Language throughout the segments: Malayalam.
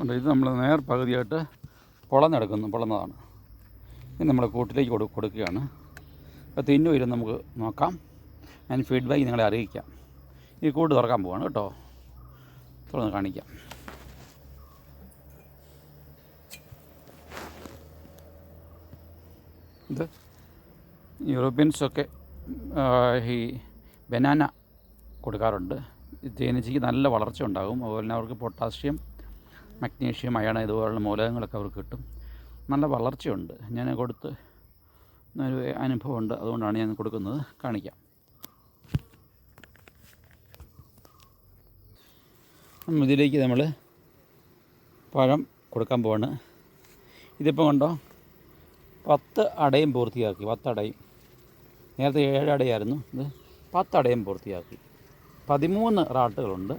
ഉണ്ട്. ഇത് നമ്മൾ നേർ പകുതിയായിട്ട് പൊളന്നെടുക്കുന്നു പൊളന്നതാണ്. ഇത് നമ്മൾ കൂട്ടിലേക്ക് കൊടു കൊടുക്കുകയാണ്. അപ്പോൾ തിന്നു വരും നമുക്ക് നോക്കാം. ഞാൻ ഫീഡ്ബാക്ക് നിങ്ങളെ അറിയിക്കാം. ഈ കൂട്ട് തുറക്കാൻ പോവാണ് കേട്ടോ. തുറന്ന് കാണിക്കാം. ഇത് യൂറോപ്യൻസൊക്കെ ഈ ബനാന കൊടുക്കാറുണ്ട്. തേനീച്ചയ്ക്ക് നല്ല വളർച്ച ഉണ്ടാകും. അതുപോലെ തന്നെ അവർക്ക് പൊട്ടാസ്യം മഗ്നീഷ്യം അയൺ ഇതുപോലുള്ള മൂലകങ്ങളൊക്കെ അവർക്ക് കിട്ടും. നല്ല വളർച്ചയുണ്ട്. ഞാൻ കൊടുത്ത് ഒരു അനുഭവമുണ്ട്. അതുകൊണ്ടാണ് ഞാൻ കൊടുക്കുന്നത്. കാണിക്കാം. ഇതിലേക്ക് നമ്മൾ പഴം കൊടുക്കാൻ പോവാണ്. ഇതിപ്പോൾ കണ്ടോ? പത്ത് അടയും പൂർത്തിയാക്കി. പത്തടയും നേരത്തെ ഏഴ് അടയായിരുന്നു. ഇത് പത്തടയും പൂർത്തിയാക്കി. പതിമൂന്ന് റാട്ടുകളുണ്ട്.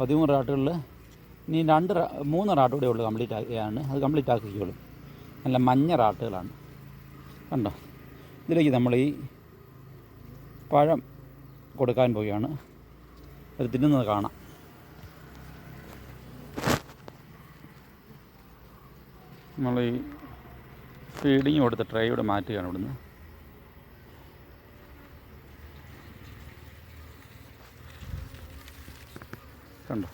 പതിമൂന്ന് റാട്ടുകളിൽ ഇനി രണ്ട് മൂന്ന് റാട്ട് കൂടെ ഉള്ളു കംപ്ലീറ്റ് ആക്കുകയാണ് അത് കംപ്ലീറ്റ് ആക്കിക്കോളും. നല്ല മഞ്ഞ റാട്ടുകളാണ്. കണ്ടോ? ഇതിലേക്ക് നമ്മൾ ഈ പഴം കൊടുക്കാൻ പോവുകയാണ്. അത് തിന്നുന്നത് കാണാം. നമ്മൾ ഈ ഫീഡിങ് കൊടുത്ത ട്രൈയുടെ മാറ്റുകയാണ് ഇവിടുന്ന്. കണ്ടോ?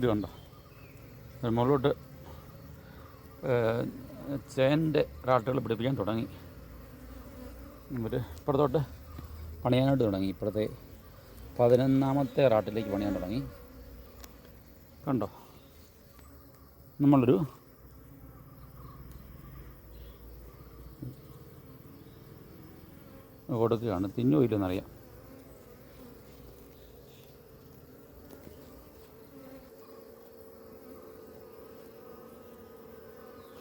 ഇത് കണ്ടോ? മുകളിലോട്ട് ചേന്റെ റാട്ടുകൾ പിടിപ്പിക്കാൻ തുടങ്ങി. ഇവർ ഇപ്പുറത്തോട്ട് പണിയാനായിട്ട് തുടങ്ങി. ഇപ്പോഴത്തെ പതിനൊന്നാമത്തെ റാട്ടിലേക്ക് പണിയാൻ തുടങ്ങി. കണ്ടോ? നമ്മളൊരു കൊടുക്കുകയാണ്. തിന്നോ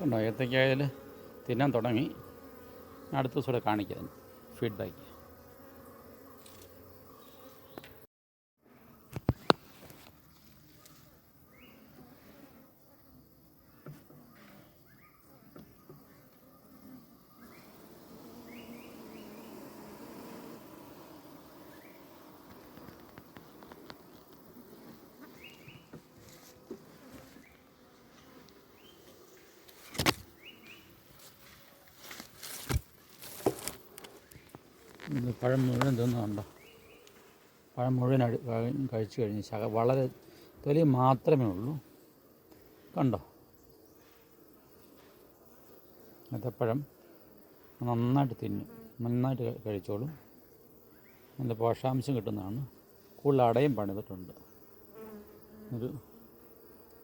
കണ്ടോ ഏത്തക്കായാൽ തിന്നാൻ തുടങ്ങി. അടുത്ത ദിവസം കൂടെ കാണിക്കാം ഫീഡ്ബാക്ക് പഴം മുഴുവൻ തിന്നുന്നുണ്ടോ പഴം മുഴുവൻ കഴിച്ചു കഴിഞ്ഞ് ശക വളരെ തൊലി മാത്രമേ ഉള്ളൂ. കണ്ടോ? ഏത്തപ്പഴം നന്നായിട്ട് തിന്നും. നന്നായിട്ട് കഴിച്ചോളും. നല്ല പോഷാംശം കിട്ടുന്നതാണ്. കൂടുതൽ അടയും പണിതിട്ടുണ്ട്. ഒരു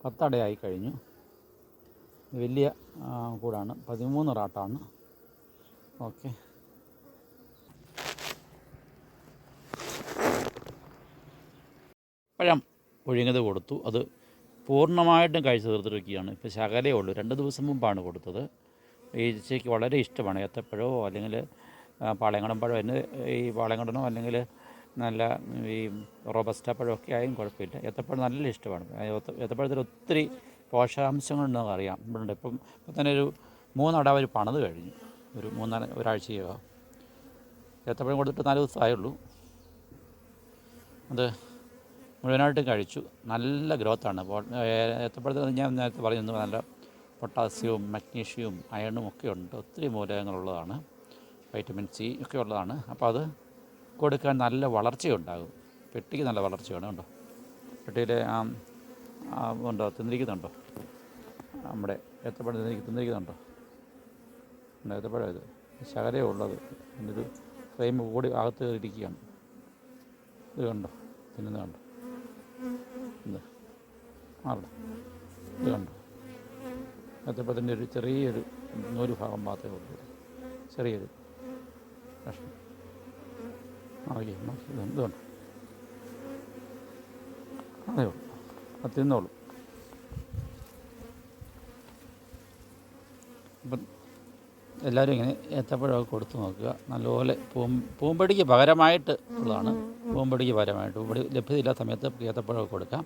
പത്തടയായി കഴിഞ്ഞു. വലിയ കൂടാണ്. പതിമൂന്ന് റാട്ടാണ്. ഓക്കെ. പഴം പുഴുങ്ങിയത് കൊടുത്തു. അത് പൂർണമായിട്ടും കഴിച്ചു തീർത്തിരിക്കുകയാണ്. ഇപ്പോൾ ശകലേ ഉള്ളൂ. രണ്ട് ദിവസം മുമ്പാണ് കൊടുത്തത്. ഈച്ചയ്ക്ക് വളരെ ഇഷ്ടമാണ്. ഏത്തപ്പഴമോ അല്ലെങ്കിൽ പാളയങ്കടം പഴം എന്ന് ഈ പാളയങ്കടനോ അല്ലെങ്കിൽ നല്ല ഈ റോബസ്റ്റ പഴമൊക്കെ ആയും കുഴപ്പമില്ല. ഏത്തപ്പഴം നല്ല ഇഷ്ടമാണ്. ഏത്തപ്പഴത്തിൽ ഒത്തിരി പോഷകാംശങ്ങളുണ്ടെന്ന് അറിയാം. ഇവിടെ ഇപ്പം ഇപ്പം തന്നെ ഒരു മൂന്നട അവർ പണിത് കഴിഞ്ഞു. ഒരു മൂന്നാൽ ഒരാഴ്ചയോ. ഏത്തപ്പഴം കൊടുത്തിട്ട് നാല് ദിവസമായുള്ളൂ. അത് മുഴുവനായിട്ടും കഴിച്ചു. നല്ല ഗ്രോത്താണ് ഏത്തപ്പഴത്തിൽ ഞാൻ നേരത്തെ പറയുന്നു നല്ല പൊട്ടാസ്യവും മഗ്നീഷ്യവും അയണും ഒക്കെ ഉണ്ട്. ഒത്തിരി മൂലകങ്ങളുള്ളതാണ്. വൈറ്റമിൻ സി ഒക്കെ ഉള്ളതാണ്. അപ്പോൾ അത് കൊടുക്കാൻ നല്ല വളർച്ചയുണ്ടാകും. പെട്ടിക്ക് നല്ല വളർച്ചയാണ് കണ്ടോ. പെട്ടിയിലെ ആ ഉണ്ടോ തിന്നിരിക്കുന്നുണ്ടോ? നമ്മുടെ ഏത്തപ്പഴം തിന്നിരിക്ക് തിന്നിരിക്കുന്നുണ്ടോ? ഉണ്ടോ ഇത്? ശകലേ ഉള്ളത്. ഒരു ഫ്രെയിം കൂടി അകത്ത് ഇരിക്കുകയാണ് ഇത് കണ്ടോ? തിന്നുന്നത് കണ്ടോ? കണ്ടോ? ഏത്തപ്പഴത്തിന്റെ ഒരു ചെറിയൊരു നൂൽ ഭാഗം മാത്രമേ ഉള്ളൂ ചെറിയൊരു കഷ്ണം. അതേ ഉള്ളൂ. അത് തിന്നോളൂ അപ്പം എല്ലാവരും ഇങ്ങനെ ഏത്തപ്പഴമൊക്കെ കൊടുത്തു നോക്കുക. നല്ലപോലെ പൂം പൂമ്പടിക്ക് പകരമായിട്ട് ഉള്ളതാണ്. പൂമ്പടിക്ക് പകരമായിട്ട്. പൂമ്പടി ലഭ്യതയില്ലാത്ത സമയത്ത് ഏത്തപ്പഴമൊക്കെ കൊടുക്കാം.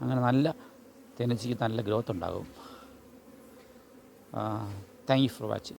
അങ്ങനെ നല്ല തേനീച്ചയ്ക്ക് നല്ല ഗ്രോത്ത് ഉണ്ടാകും. Thank you for watching.